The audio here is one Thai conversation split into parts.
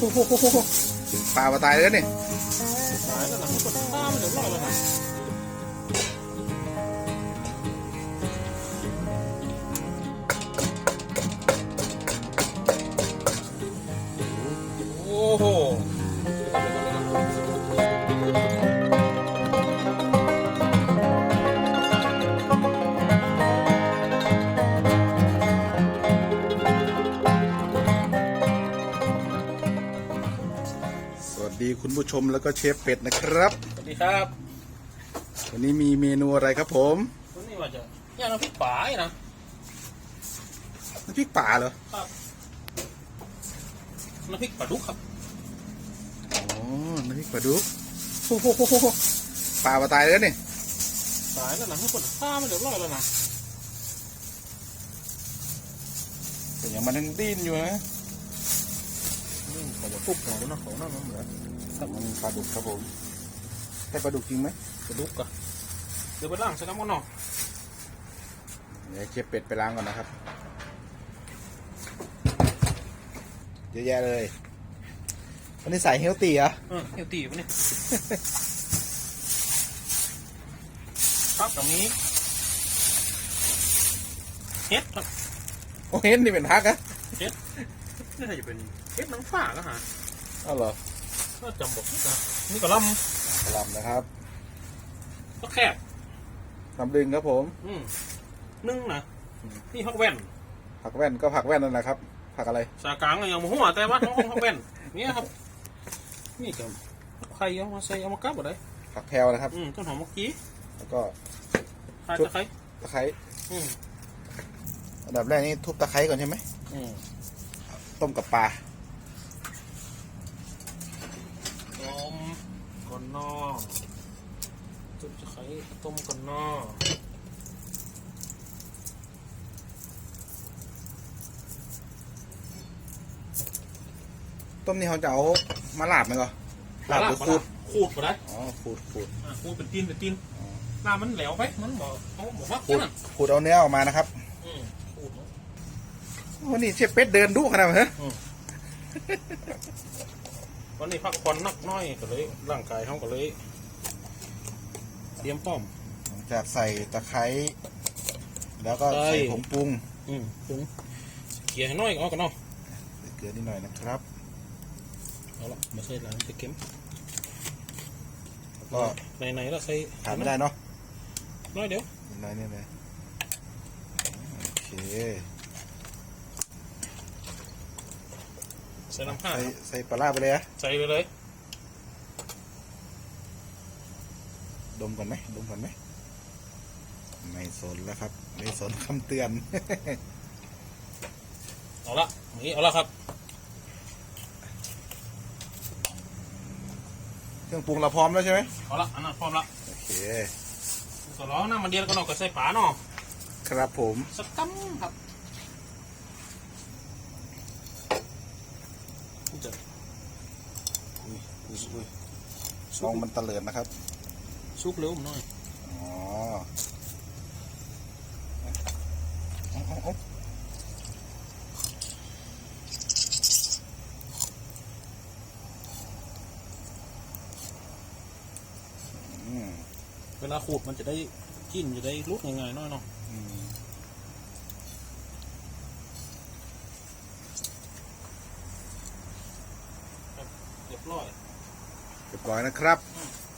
โอ้โหปลามาตายแล้วนี่ตายแล้วนะมันก็ข้ามเดี๋ยวรอดแล้วนะ ดีคุณผู้ชมแล้วก็เชฟเป็ดนะครับ สวัสดีครับวันนี้มีเมนูอะไรครับผมวันนี้ว่าจะย่างน้ำพริกป่าอีกนะน้ำพริกป่าเหรอครับน้ำพริกปลาดุกครับอ๋อน้ำพริกปลาดุกโอ้โหปลามาตายแล้วนี่ตายแล้วนะมันก็ข้ามเดี๋ยวรอดแล้วนะแต่ยังมันยังดิ้นอยู่นะนี่เขาบอกทุบหัวมันนะของนั่นมันเหมือน ครับมันปลาดุกครับผมใช่ปลาดุกจริงไหมปลาดุกอะเดี๋ยวไปล้างใส่น้ำมันเนาะเดี๋ยวเชฟเป็ดไปล้างก่อนนะครับเยอะแยะเลยวันนี้ใส่เฮลตี้เหรอเออเฮลตี้ปะเนี่ยครับตรงนี้เฮ็ดครับโอ้เห็นนี่เป็นพักอะนี่น่าจะเป็นเฮ็ดน้ำฝ้าก็หาอ้าวเหรอ ก็จำบอกนะนี่ก็ลกระหลำนะครับำก็แคบลำดึงครับผม อืมนึ่งนะนี่ฮอกแว่นผักแว่นก็ผักแว่นนั่นแหละครับ ผักอะไร สากลางก็ยังบ่หัวแต่ว่าห้องฮอกแว่นเนี่ยครับ นี่ก็ใครเอามาใส่เอามากับบ่ได้ผักแพรวนะครับ อืมต้นหอมเมื่อกี้แล้วก็ทายตะไคร้ตะไคร้ อืมอันดับแรกนี่ทุบตะไคร้ก่อนใช่ไหม อืมต้มกับปลา ต้ม ก่อนนอต้มตะไคร้ต้มก่อนนอต้มนี่เขาจะเอามาลาบไหมก่อนลาบหรือขูดขูดบ่ได้อ๋อขูดขูดอ่าขูดเป็นตีนเป็นตีนอ๋อหน้ามันแหลวไปมันบ่เอาบ่ฟักขูดนั่นขูดเอาเนื้อออกมานะครับอืมขูดเนอะวันนี้เชฟเป็ดเดินดุขนาดไหนฮะ วันนี้พักผ่อนนักน้อยก็เลยร่างกายเขาก็เลยเตรียมป้อม หลังจากใส่ตะไคร้แล้วก็ใส่ใส่ ผงปรุงอืมปรุงเกลี่ยให้น้อยก็เอากันเนาะใส่เกลือนิดหน่อยนะครับ เอาละมาใส่ล้างไปเค็มแล้วก็ในในๆแล้วใส่ขาดไม่ได้เนาะน้อยเดี๋ยวนิดหน่อยนี่เลยโอเค ใส่น้ำผ้าใส่ใส่ปลาร้าไปเลยอะใส่ไปเลย ดมก่อนไหมดมก่อนไหมไม่สนแล้วครับ ไม่สนคำเตือน เอาละนี่เอาละครับ เครื่องปรุงเราพร้อมแล้วใช่ไหมเอาละอันนั้นพร้อมละโอเคก็ร้องน้ำมันเดียวก็นอกก็ใส่ปลาเนาะครับผม สักตั้มครับจะ อุ้ยอุ้ยอุ้ยซองมันตะเลิดนะครับ ซุกเร็วหน่อย อ๋อเอาเอาเอาอืมเวลาขูดมันจะได้กินจะได้รุดง่ายๆหน่อยเนาะอืมเรียบร้อยเรียบร้อยนะครับ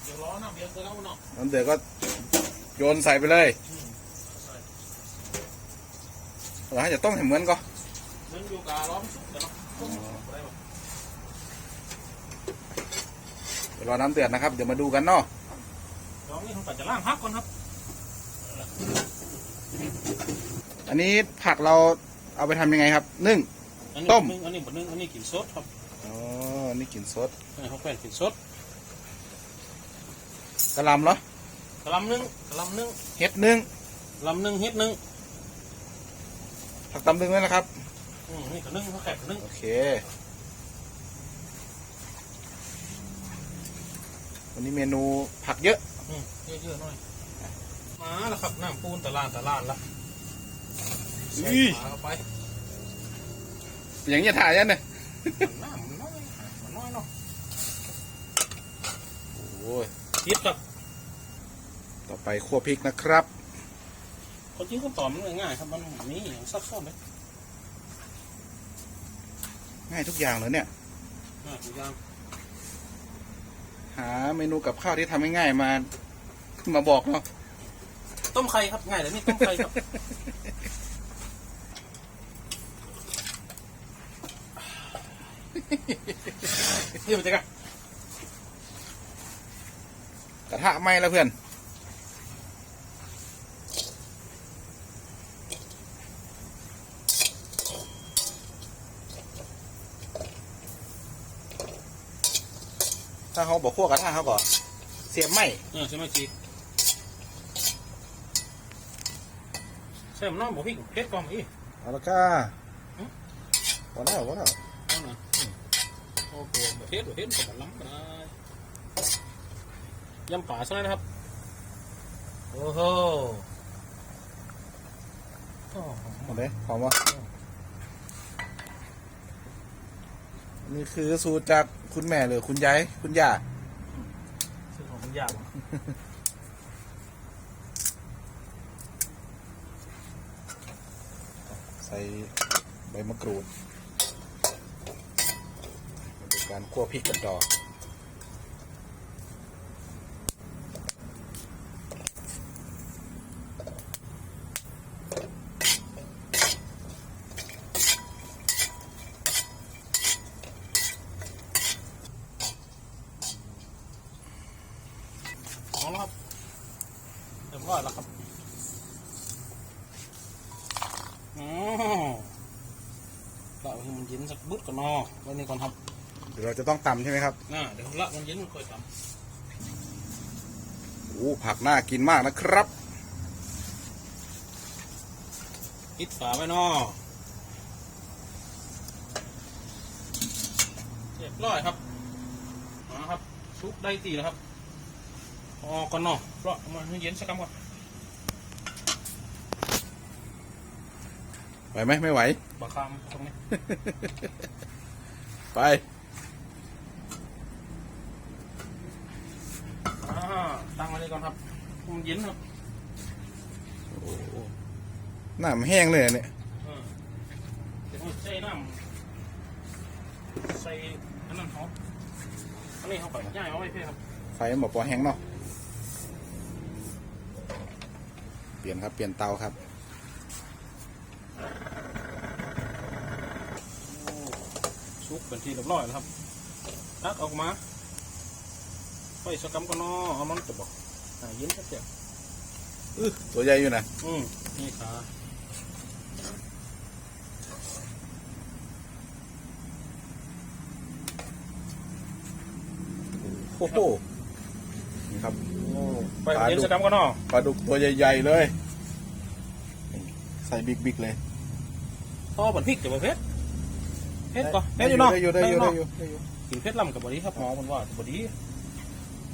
เดี๋ยวร้อนน้ำเดียวเสร็จแล้วเนาะน้ำเดือดก็โยนใส่ไปเลยอืมใส่เราให้จะต้มให้เหมือนก่อนมันอยู่กับร้อนสุกแต่เนาะต้มบ่ได้บ่เดี๋ยวรอน้ำเดือดนะครับ เดี๋ยวมาดูกันเนาะร้อนนี่ผมก็จะล้างพักก่อนครับ อันนี้ผักเราเอาไปทำยังไงครับ นึ่งอันนี้ต้มนึ่งอันนี้บดนึ่งอันนี้กินสดครับอ๋อนี่กลิ่นสดอันนี้เขาแป้นกินสด กะหลำเหรอกะหลำหนึ่งกะหลำหนึ่งเห็ดหนึ่งกะหลำหนึ่งเฮ็ดหนึ่งผักตำนึ่งไหมนะครับ อืมนี่กะหนึ่งข้าวแขกกะหนึ่งโอเค วันนี้เมนูผักเยอะ อืมเยอะๆหน่อยมาแล้วครับน้ำปูนตะลานตะลานละอุ้ใส่ย ขาเข้าไปอย่างนี้ถ่ายยันเนี่ยน้ำมันน้อยมันน้อยเนาะโอ้ย ติดครับ ต่อไปคั่วพริกนะครับคนจริงขั้นตอนมันง่ายๆครับมันมีอย่างซับซ้อนเลยง่ายทุกอย่างเลยเนี่ยง่ายทุกอย่างหาเมนูกับข้าวที่ทำง่ายๆมามาบอกเนาะต้มไข่ครับง่ายเลยนี่ต้มไข่ครับนี่มันจะกัน ก ระทะไหม้แล้วเพื่อน ถ้าเขาบอกคั่วกระทะเขาก็เสียบไหมเออใช่ไหมจีใส่หม้อหมูพริกเผ็ดกล่องอีกเอาละก้าพอแล้วพอแล้วเอาหน่อยโอ้โหแบบเผ็ดแบบเผ็ดกับล้ำไป ยำป่าซะแล้วนะครับ โอ้โหโอ้โหหมดเลยพร้อมวะนี่คือสูตรจากคุณแม่หรือคุณยายคุณย่าซึ่งของมันยากว่ะใส่ใบมะกรูดมาดูการคั่วพริกกันต่อ เอาละครับเรียบร้อยแล้วครับอ๋อละให้มันเย็นสักบึ๊ดก่อนเนอไว้นี่ก่อนครับเดี๋ยวเราจะต้องตำใช่ไหมครับน่าเดี๋ยวละมันเย็นมันค่อยทโอ้ผักน่ากินมากนะครับำปิดฝาไว้เนอเรียบร้อยครับมาครับซุปได้ตีแล้วครับพอก่อนเนอเพ ราะมันให้เย็นสักคำก่อนไหวไหมไม่ไหวบะคามตรงนี้ ไปอ่าตั้งไว้นี่ก่อนครับมันเย็นครับโอ้น้ำแห้งเลยเนี่ยเออเดี๋ยวผมใส่น้ำใส่อันนั้นเขาอันนี้เขาไปง่ายเอาไว้เพื่อครับไฟมันบอกพอแห้งเนาะ ลี่ยนครับเปลี่ยนเตาครับโอ้ชุกเป็นที่เรียบร้อยแล้วครับตักออกมาไฟสกรรมก็นอเอามันจะบอกอ่าเย็นครับเจ้าอื้อตัวใหญ่อยู่นะอืมนี่ขาโอ้โหนี่ครับโอ้ไฟเย็นสกรรมก็นอปลาดุกตัวใหญ่ๆเลย ใส่บิ๊กๆเลยพ่อบันพริกจะบ่เผ็ดเผ็ดก็เผ็ดอยู่เนาะได้อยู่ได้อยู่เนาะได้อยู่ได้อยู่กินเผ็ดล่ำกับบดีครับหมอมันว่าบดี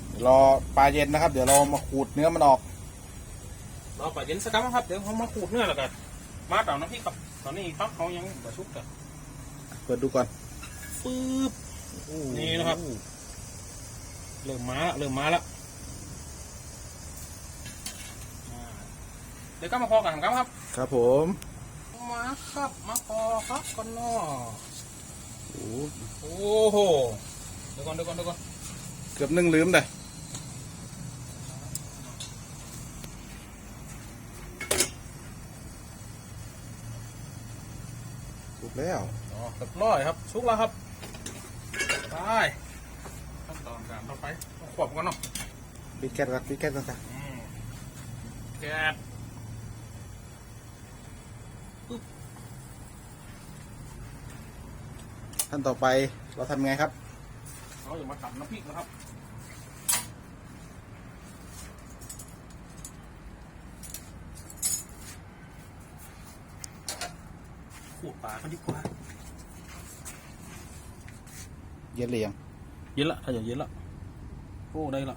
เดี๋ยวรอปลาเย็นนะครับ เดี๋ยวเรามาขูดเนื้อมันออกเราไปเย็นสกรรมครับเดี๋ยวเขามาขูดเนื้อแล้วกันมาเต่าน้ำพริกครับตอนนี้พักเขายังบะชุกกันเปิดดูก่อนปึ๊บนี่นะครับเริ่มมาละเริ่มมาละอ่าเดี๋ยวก็มาพอกันครับ ครับผม มาครับมาพอครับกันเนาะโอ้โอ้โหเดี๋ยวก่อนเดี๋ยวก่อนเดี๋ยวก่อนเกือบนึ่งลืมเลยถูกแล้วอ๋อเรียบร้อยครับชุกแล้วครับไปขั้นตอนการต่อไปต้องขวบกันเนาะปิดแก๊สก่อนปิดแก๊สก่อนจ้ะอืมแก๊ส ขั้นต่อไปเราทำไงครับ เราจะมาตัดน้ำพริกนะครับขูดปลาเขาดีกว่า เย็นเลยยังเย็นละถ้าอย่างเย็นละโอ้ได้ละ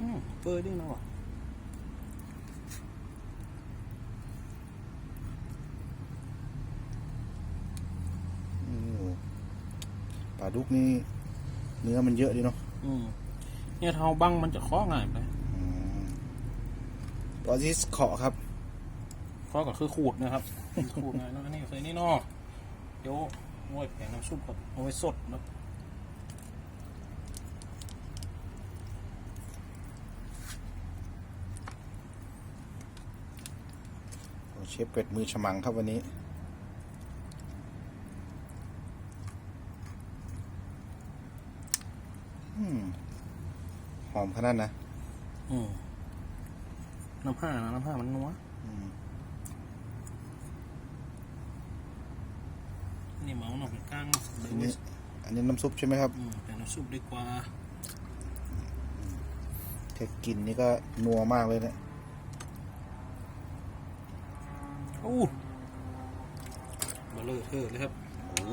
อืมเปิดดิ้งนะวะอืมปลาลาดุกนี่เนื้อมันเยอะดีเนาะอืมเนี่ยเท้าบังมันจะเคาะง่ายไปอืมตัวที่เคาะครับเคาะก็คือขูดนะครับ ขูดง่ายเนาะอันนี้ใส่นี่เนาะเดี๋ยวโอ้ยแผงน้ำซุปก่อนเอาไว้สดนะเชฟเป็ดมือฉมังครับวันนี้ อืมหอ มขนาดนะอืมน้ำผ้านะน้ำผ้ามันนัวอืมนี่เมาหน่อยกลางเดี๋ยวอันไว้นี้อันนี้น้ำซุปใช่ไหมครับอืมแต่น้ำซุปดีกว่าแค่กลินนี่ก็นัวมากเลยเนะี่ยอู้มาเลยเธอะเลยครับโอ้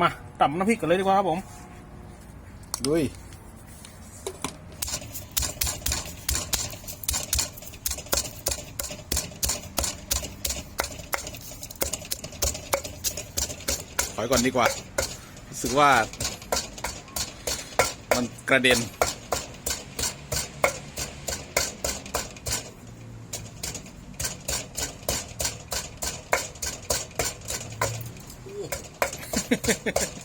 มา ต่ำน้ำพริกกันเลยดีกว่าครับผมดุยถอยก่อนดีกว่า รู้สึกว่า มันกระเด็นเ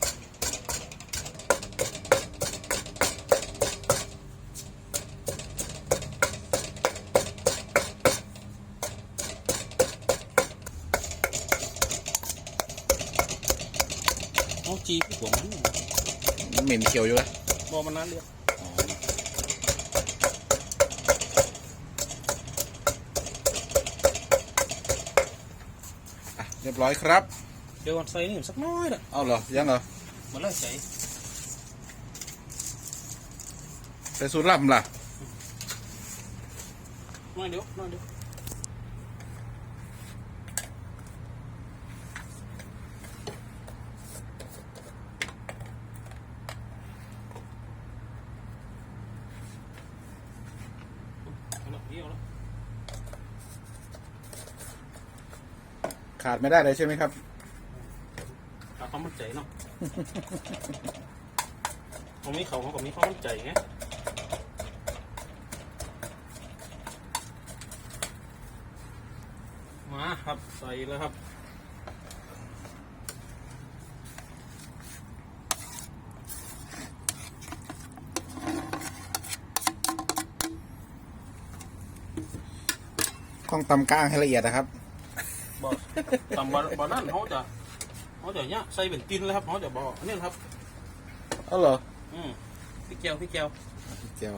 จีพี่หัวมันมันเหม็นเขียวอยู่เลยบอมันนั้นเรียกอะเรียบร้อยครับ เดี๋ยวใส่นี่สักน้อยนะเอาเหรอ ยังเหรอมาเลยใส่ใส่สูตรลับล่ะน้อยเดี๋ยวน้อยเดี๋ยวเอาละพี่เอาละ ขาดไม่ได้เลยใช่ไหมครับเอาความมั่นใจเนาะ ตรงนี้เขาเขาก็มีความมั่นใจไงมาครับใส่แล้วครับต้องตำก้างให้ละเอียดนะครับบอ ตำบอบอนั่นเขาจะเขาจะเนี้ยใส่เป็นตินเลยครับเขาจะบออันนี้ครับ เอาเหรออืมพี่เกียวพี่เกียวเจียว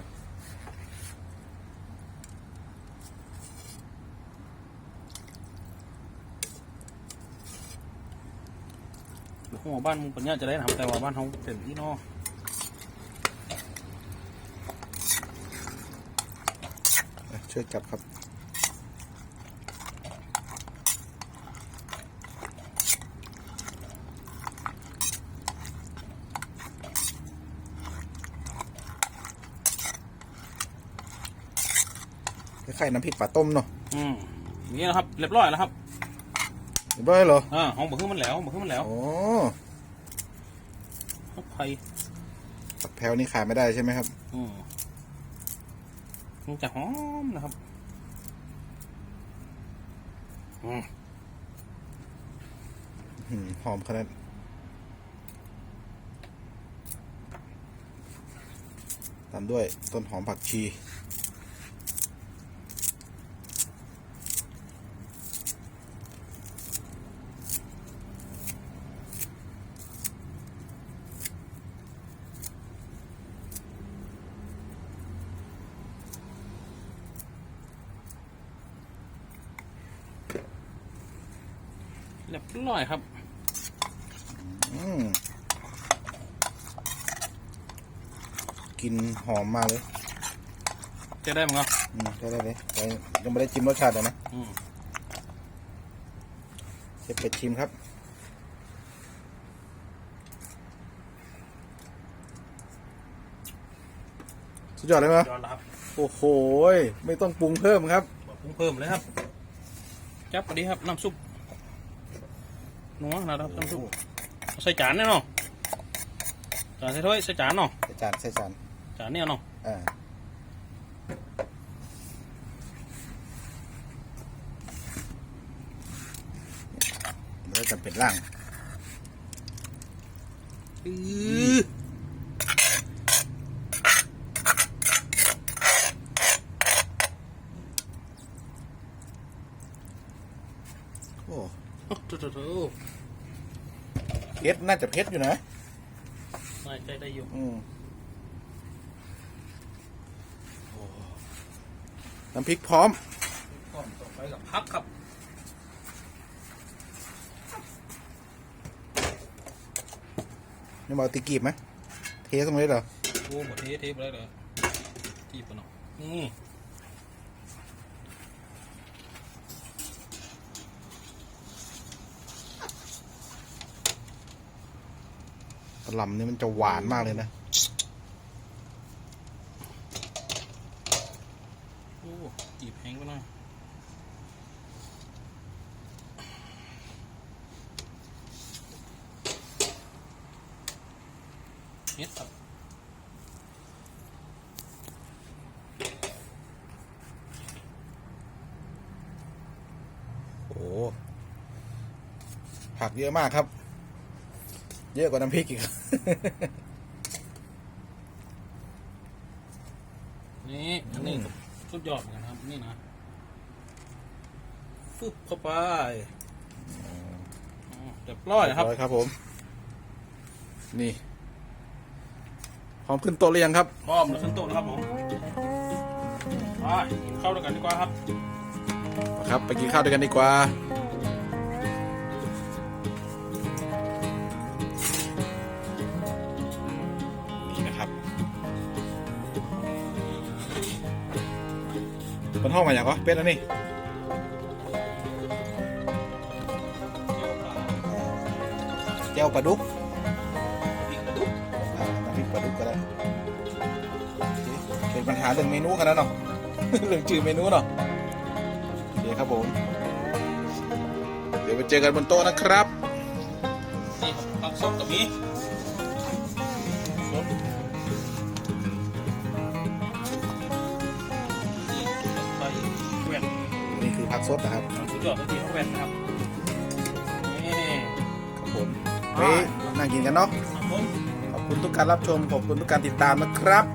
หัวบ้านมึงปัญญาจะได้ทำแต่ว่าบ้านเขาเป็นที่นอกอะช่วยจับครับ คล้ายๆน้ำพริกปลาต้มเนาะอืมอย่างนี้นะครับเรียบร้อยแล้วครับเรียบร้อยเหรออ่าห้องบะขึ้นมันแล้วบะขึ้นมันแล้วโอ้ข้าวไข่ผักแพรวนี่ขาดไม่ได้ใช่ไหมครับ อืมมันจะหอมนะครับอืมหืมหอมขนาดตามด้วยต้นหอมผักชี เรียบร้อยครับอืมกลินหอมมากเลยจะได้มั้งครับอืมได้ได้เลยแต่ยังไม่ได้ชิมรสชาติเลยนะอืมเชฟเป็ดชิมครับสุดยอดเลยมั้ยยอดแล้วครับโอ้โหยไม่ต้องปรุงเพิ่มครับบอกปรุงเพิ่มเลยครับจับพอดีครับน้ำซุป นัวนะครับท่านผู้ชมเอาใส่จานเนี่ยเนาะจานใส่ถ้วยใส่จานเนาะใส่จานใส่จานจานเนี่ยเนาะอ่าแล้วจะเป็นร่างอือโอ้โอ้โห โถ่โถ่เผ็ดน่าจะเผ็ดอยู่นะได้ได้ได้อยู่อืมโอ้น้ำพริกพร้อมก่อนต่อไปกับพักครับนี่มาเอาตีกีบไหมเทตรงนี้เหรอโอ้หมดเทเทไปเลยเลยที่ปะเนาะนี่ กระหล่ำนี่มันจะหวานมากเลยนะโอ้จีบแห้งไปหน่อยเฮ็ดครับโอ้ผักเยอะมากครับ เยอะกว่าน้ำพริกอีก นี่อันนี้ก็สุดยอดเหมือนกันครับ นี่นะฟึบเข้าไปอ๋อเรียบร้อยครับร้อยครับผม นี่พร้อมขึ้นโต๊ะหรือยังครับพร้อมแล้วขึ้นโต๊ะแล้วครับผมไปกินข้าวด้วยกันดีกว่าครับ ครับ ไปกินข้าวด้วยกันดีกว่า ห้องมาอย่างวะเป็นอันนี้เจ้าปลาดุกอ่าน้ำพริกปลาดุกก็ได้เป็นปัญหาเรื่องเมนูกันแล้วเนาะเรื่องจื่อเมนูเนาะโอเคครับผมเดี๋ยวไปเจอกันบนโต๊ะนะครับนี่ครับผักสดกับมี สดนะครับสุดยอดที่เขาแหวนนะครับนี่ครับผมไปนั่งกินกันเนาะครับผมขอบคุณทุกการรับชมขอบคุณทุกการติดตามนะครับ